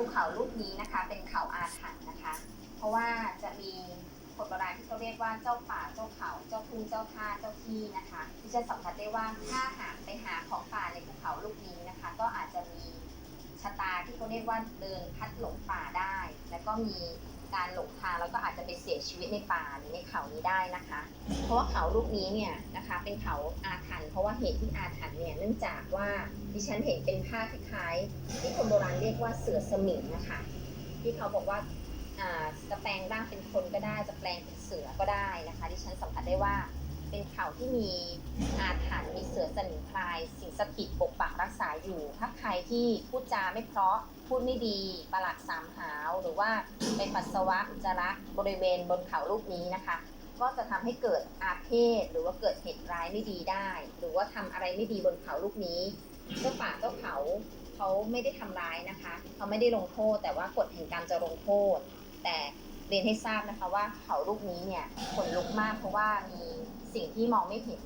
ภูเขาลูกนี้นะคะ เป็นเขาอาถรรพ์นะคะ เพราะว่าจะมีคนโบราณที่เขาเรียกว่าเจ้าป่าเจ้าเขาเจ้าทุ่งเจ้าท่าเจ้าที่นะคะ ที่จะสัมผัสได้ว่าถ้าหากไปหาของป่าในภูเขาลูกนี้นะคะ ก็อาจจะมีชะตาที่เขาเรียกว่าเดินพัดหลงป่าได้ แล้วก็มี การหลงทางแล้วก็อาจจะไปเสียชีวิตในป่าหรือในเขานี้ได้นะคะ เพราะว่าเขาลูกนี้เนี่ยนะคะเป็นเขาอาถรรพ์เพราะว่าเหตุที่อาถรรพ์เนี่ยเนื่องจากว่าดิฉันเห็นเป็นภาพคล้ายๆที่คนโบราณเรียกว่าเสือสมิงนะคะที่เขาบอกว่าอ่าจะแปลงร่างเป็นคนก็ได้จะแปลงเป็นเสือก็ได้นะคะ ดิฉันสัมผัสได้ว่า เป็นเขาที่มีอาถรรพ์มีเสือสมิงพลาย สิ่งสถิตปกปักรักษาอยู่ ถ้าใครที่พูดจาไม่เพราะพูดไม่ดีประหลักสามหาว หรือว่าไปปัสสาวะอุจจาระบริเวณบนเขาลูกนี้นะคะ ก็จะทำให้เกิดอาเพศหรือว่าเกิดเหตุร้ายไม่ดีได้ หรือว่าทำอะไรไม่ดีบนเขาลูกนี้เจ้าป่าเจ้าเขาเขาไม่ได้ทำร้ายนะคะ เขาไม่ได้ลงโทษ แต่ว่ากฎแห่งกรรมจะลงโทษ แต่ เรียนให้ทราบนะคะว่าเขาลูกนี้เนี่ยขนลุกมากเพราะว่ามีสิ่งที่มองไม่เห็น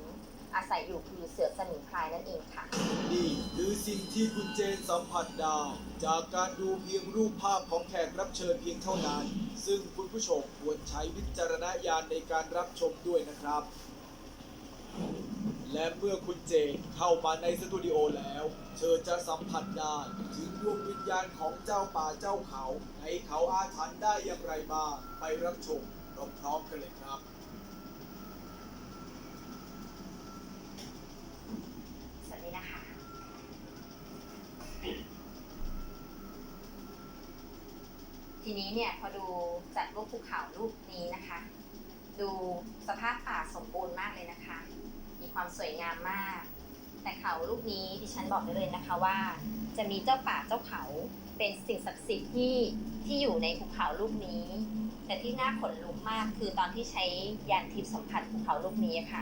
อาศัยอยู่คือเสือสมิงพรายนั่นเองค่ะ นี่คือสิ่งที่คุณเจนสัมผัสได้จากการดูเพียงรูปภาพของแขกรับเชิญเพียงเท่านั้น ซึ่งคุณผู้ชมควรใช้วิจารณญาณในการรับชมด้วยนะครับ และเมื่อคุณเจนเข้ามาในสตูดิโอแล้ว เธอจะสัมผัสได้ถึงดวงวิญญาณของเจ้าป่าเจ้าเขาในเขาอาถรรพ์ได้อย่างไรบ้างไปรับชมพร้อมๆกันเลยครับ สวัสดีนะคะ ทีนี้เนี่ยพอดูจากรูปภูเขารูปนี้นะคะ ดูสภาพป่าสมบูรณ์มากเลยนะคะ ความสวยงามมาก แต่เขาลูกนี้ดิฉันบอกได้เลยนะคะว่า จะมีเจ้าป่าเจ้าเขาเป็นสิ่งศักดิ์สิทธิ์ที่ที่อยู่ในภูเขาลูกนี้ แต่ที่น่าขนลุกมากคือตอนที่ใช้ยานทิพย์สัมผัสภูเขาลูกนี้ค่ะ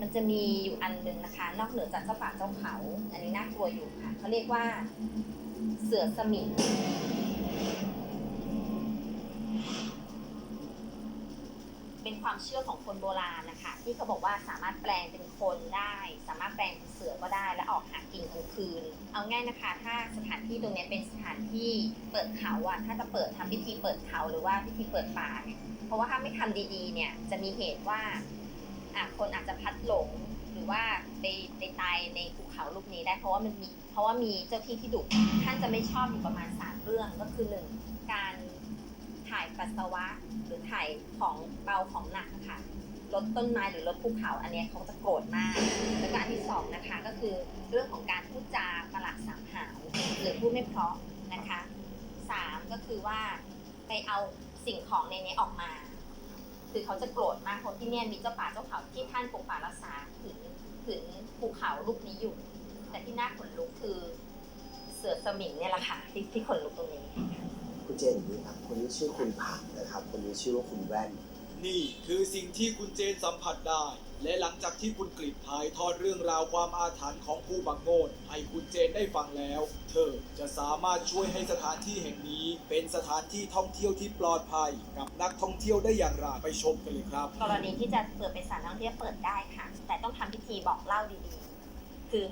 มันจะมีอยู่อันหนึ่งนะคะ นอกเหนือจากเจ้าป่าเจ้าเขา อันนี้น่ากลัวอยู่ค่ะเขาเรียกว่า เสือสมิง เป็นความเชื่อของคนโบราณนะคะที่เขาบอกว่าสามารถแปลงเป็นคนได้ สามารถแปลงเป็นเสือก็ได้ และออกหากินกลางคืน เอาง่ายนะคะ ถ้าสถานที่ตรงนี้เป็นสถานที่เปิดเขาอะถ้าจะเปิดทำพิธีเปิดเขาหรือว่าพิธีเปิดป่าเนี่ยเพราะว่าถ้าไม่ทำดีๆ เนี่ยจะมีเหตุว่าคนอาจจะพัดหลงหรือว่าไปไปตายในภูเขาลูกนี้ได้เพราะว่ามันมีเพราะว่ามีเจ้าที่ที่ดุท่านจะไม่ชอบอยู่ประมาณสามเรื่องก็คือหนึ่งการ ถ่ายปัสสาวะ หรือถ่ายของเบาของหนักค่ะลดต้นไม้หรือลดภูเขาอันนี้เขาจะโกรธมาก แล้วก็อันที่สองนะคะก็คือเรื่องของการพูดจาประหลาดสามหาวหรือพูดไม่เพราะนะคะสามก็คือว่าไปเอาสิ่งของในนี้ออกมา คือเขาจะโกรธมากเพราะที่เนี่ยมีเจ้าป่าเจ้าเขาที่ท่านปกปักรักษาถึงถึงภูเขาลูกนี้อยู่ แต่ที่น่าขนลุกคือเสือสมิงเนี่ยแหละค่ะที่ที่ขนลุกตรงนี้ เจนอย่างนี้ครับคนนี้ชื่อคุณผักนะครับ คนนี้ชื่อว่าคุณแว่น นี่คือสิ่งที่คุณเจนสัมผัสได้ และหลังจากที่คุณกริบถ่ายทอดเรื่องราวความอาถรรพ์ของภูบางโงนให้คุณเจนได้ฟังแล้ว เธอจะสามารถช่วยให้สถานที่แห่งนี้ เป็นสถานที่ท่องเที่ยวที่ปลอดภัย กับนักท่องเที่ยวได้อย่างไรไปชมกันเลยครับ กรณีที่จะเปิดเป็นสถานท่องเที่ยวเปิดได้ค่ะ แต่ต้องทำพิธีบอกเล่าดีๆ คือ